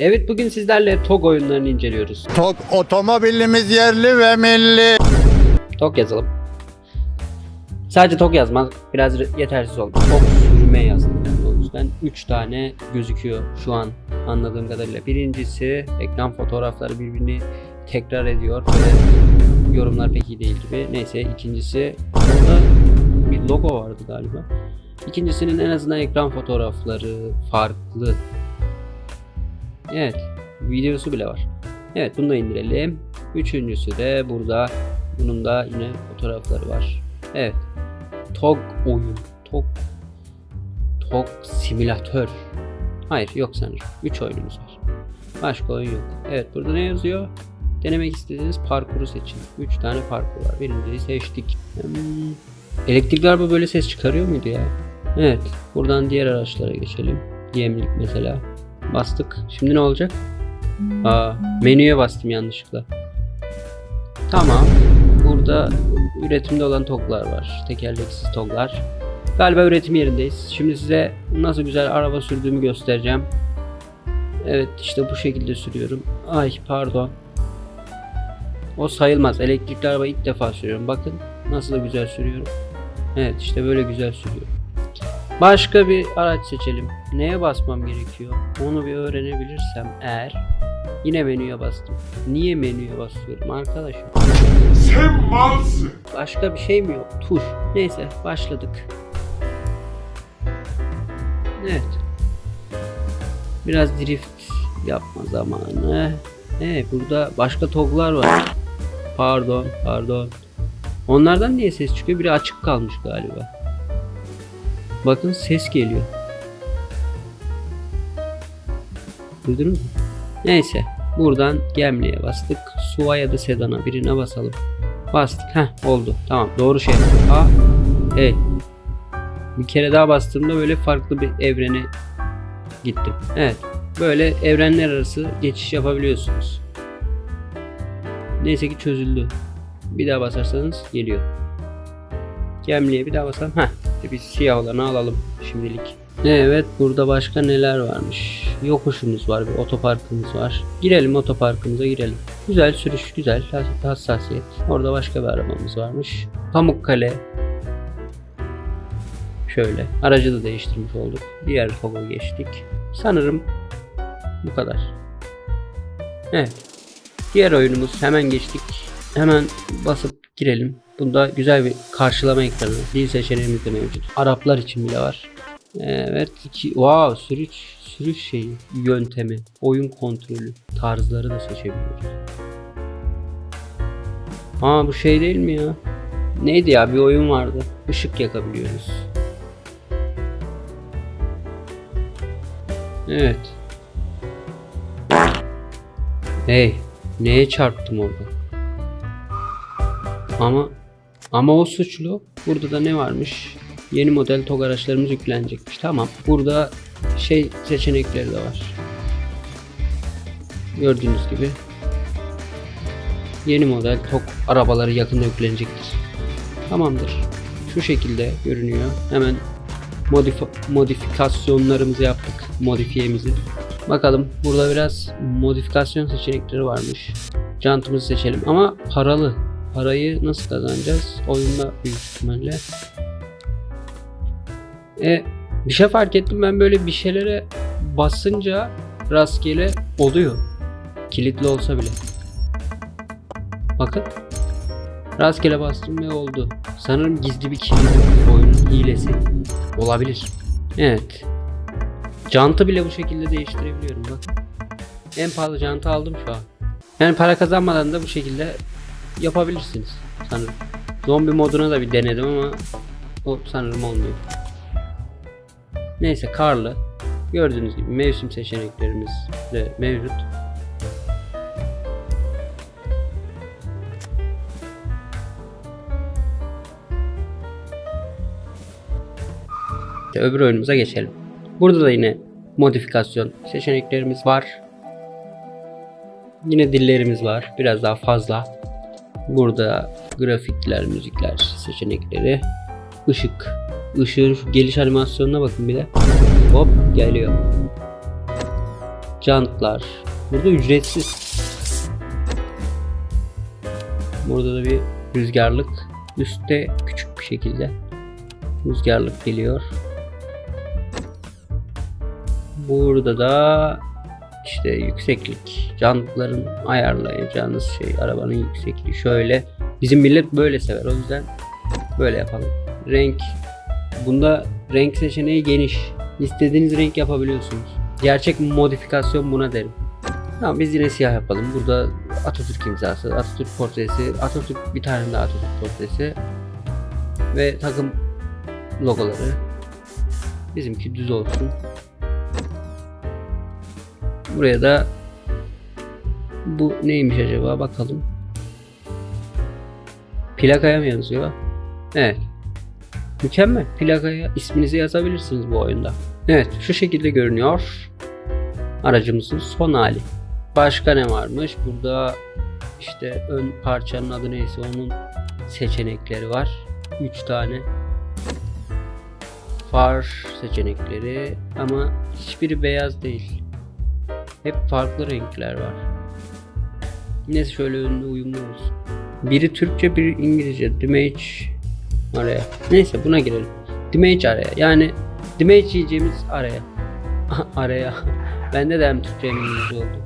Evet bugün sizlerle TOG oyunlarını inceliyoruz. Tok otomobilimiz yerli ve milli. TOG yazalım. Sadece TOG yazmak biraz yetersiz oldu. TOG sürme yazdım. ben. O yüzden 3 tane gözüküyor şu an anladığım kadarıyla. Birincisi ekran fotoğrafları birbirini tekrar ediyor ve yorumlar pek iyi değil gibi. Neyse ikincisi burada bir logo vardı galiba. İkincisinin en azından ekran fotoğrafları farklı. Evet videosu bile var. Evet bunu da indirelim. Üçüncüsü de burada. Bunun da yine fotoğrafları var. Evet. TOG oyun. TOG TOG simülatör. Hayır yok sanırım. 3 oyunumuz var. Başka oyun yok. Evet burada ne yazıyor? Denemek istediğiniz parkuru seçin. 3 tane parkur var. Birinciyi seçtik. Hmm. Elektrikli araba böyle ses çıkarıyor muydu ya? Evet. Buradan diğer araçlara geçelim. Yemlik mesela. Bastık. Şimdi ne olacak? Aa, menüye bastım yanlışlıkla. Tamam. Burada üretimde olan toglar var. Tekerleksiz toglar. Galiba üretim yerindeyiz. Şimdi size nasıl güzel araba sürdüğümü göstereceğim. Evet işte bu şekilde sürüyorum. Ay pardon. O sayılmaz. Elektrikli araba ilk defa sürüyorum. Bakın nasıl da güzel sürüyorum. Evet işte böyle güzel sürüyorum. Başka bir araç seçelim. Neye basmam gerekiyor? Onu bir öğrenebilirsem eğer yine menüye bastım. Niye menüye basıyorum arkadaşım? Sen malsın. Başka bir şey mi yok? Tuş. Neyse başladık. Evet. Biraz drift yapma zamanı. Evet burada başka toglar var. Pardon pardon. Onlardan niye ses çıkıyor? Biri açık kalmış galiba. Bakın ses geliyor. Duydunuz mu? Neyse. Buradan Gemli'ye bastık. Su'a ya da Sedan'a birine basalım. Bastık. Heh oldu. Tamam doğru şey. Aa. Evet. Bir kere daha bastığımda böyle farklı bir evrene gittim. Evet. Böyle evrenler arası geçiş yapabiliyorsunuz. Neyse ki çözüldü. Bir daha basarsanız geliyor. Gemliğe bir daha basalım. Heh. Bir siyah olanı alalım şimdilik. Evet burada başka neler varmış. Yokuşumuz var bir otoparkımız var. Girelim otoparkımıza girelim. Güzel sürüş güzel has- hassasiyet. Orada başka bir arabamız varmış. Pamukkale. Şöyle aracı da değiştirmiş olduk. Diğer toga geçtik. Sanırım bu kadar. Evet. Diğer oyunumuz hemen geçtik. Hemen basıp girelim. Bunda güzel bir karşılama ekranı. Dil seçeneğimiz de mevcut. Araplar için bile var. Evet. Iki, wow, sürüş sürüş şeyi, yöntemi, oyun kontrolü, tarzları da seçebiliyoruz. Aa bu şey değil mi ya? Neydi ya bir oyun vardı. Işık yakabiliyoruz. Evet. Hey, neye çarptım orada? Ama ama o suçlu. Burada da ne varmış? Yeni model TOG araçlarımız yüklenecekmiş. Tamam. Burada şey seçenekleri de var. Gördüğünüz gibi yeni model TOG arabaları yakında yüklenecektir. Tamamdır. Şu şekilde görünüyor. Hemen modif- modifikasyonlarımızı yaptık. Modifiyemizi. Bakalım burada biraz modifikasyon seçenekleri varmış. Jantımızı seçelim ama paralı. Parayı nasıl kazanacağız? Oyunda büyük ihtimalle. E, bir şey fark ettim ben böyle bir şeylere basınca rastgele oluyor. Kilitli olsa bile. Bakın. Rastgele bastım ve oldu. Sanırım gizli bir kilit oyunun hilesi. Olabilir. Evet. Jantı bile bu şekilde değiştirebiliyorum bak. En pahalı jantı aldım şu an. Yani para kazanmadan da bu şekilde yapabilirsiniz sanırım. Zombi moduna da bir denedim ama o sanırım olmuyor. Neyse karlı. Gördüğünüz gibi mevsim seçeneklerimiz de mevcut. Öbür oyunumuza geçelim. Burada da yine modifikasyon seçeneklerimiz var. Yine dillerimiz var. Biraz daha fazla. Burada grafikler, müzikler seçenekleri. Işık. Işığın şu geliş animasyonuna bakın bir de. Hop geliyor. Jantlar. Burada ücretsiz. Burada da bir rüzgarlık. Üstte küçük bir şekilde rüzgarlık geliyor. Burada da işte yükseklik. Jantların ayarlayacağınız şey arabanın yüksekliği. Şöyle. Bizim millet böyle sever. O yüzden böyle yapalım. Renk. Bunda renk seçeneği geniş. İstediğiniz renk yapabiliyorsunuz. Gerçek modifikasyon buna derim. Tamam biz yine siyah yapalım. Burada Atatürk imzası, Atatürk portresi, Atatürk bir tane daha Atatürk portresi ve takım logoları. Bizimki düz olsun. Buraya da bu neymiş acaba bakalım. Plakaya mı yazıyor? Evet. Mükemmel. Plakaya isminizi yazabilirsiniz bu oyunda. Evet şu şekilde görünüyor. Aracımızın son hali. Başka ne varmış? Burada işte ön parçanın adı neyse onun seçenekleri var. 3 tane far seçenekleri ama hiçbiri beyaz değil. Hep farklı renkler var. Neyse şöyle önünde uyumlu olsun. Biri Türkçe, biri İngilizce. Damage araya. Neyse buna girelim. Damage araya. Yani damage yiyeceğimiz araya. araya. Bende de hem Türkçe hem İngilizce oldu.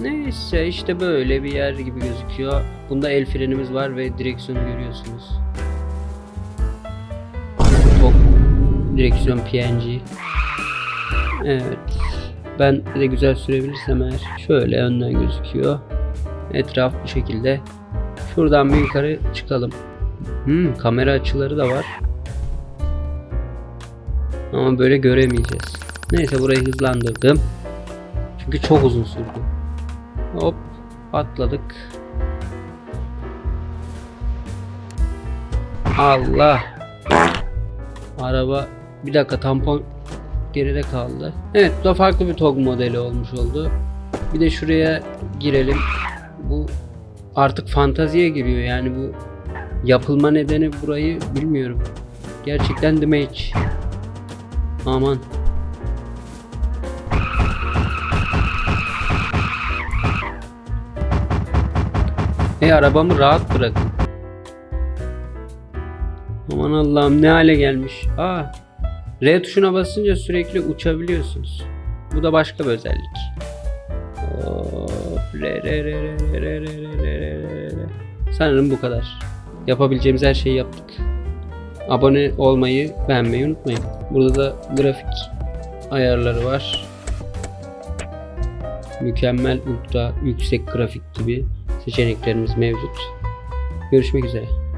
Neyse işte böyle bir yer gibi gözüküyor. Bunda el frenimiz var ve direksiyonu görüyorsunuz. Top direksiyon PNG. Evet. Ben de güzel sürebilirsem eğer şöyle önden gözüküyor. Etraf bu şekilde. Şuradan bir yukarı çıkalım. Hmm, kamera açıları da var. Ama böyle göremeyeceğiz. Neyse burayı hızlandırdım. Çünkü çok uzun sürdü. Hop atladık. Allah. Araba bir dakika tampon geride kaldı. Evet bu da farklı bir TOG modeli olmuş oldu. Bir de şuraya girelim. Bu artık fantaziye giriyor yani bu yapılma nedeni burayı bilmiyorum. Gerçekten damage. Aman. Hey arabamı rahat bırakın. Aman Allah'ım ne hale gelmiş. Aa, R tuşuna basınca sürekli uçabiliyorsunuz. Bu da başka bir özellik. Hop, re, re, re, re, re, re, re, re. Sanırım bu kadar. Yapabileceğimiz her şeyi yaptık. Abone olmayı, beğenmeyi unutmayın. Burada da grafik ayarları var. Mükemmel ultra yüksek grafik gibi seçeneklerimiz mevcut. Görüşmek üzere.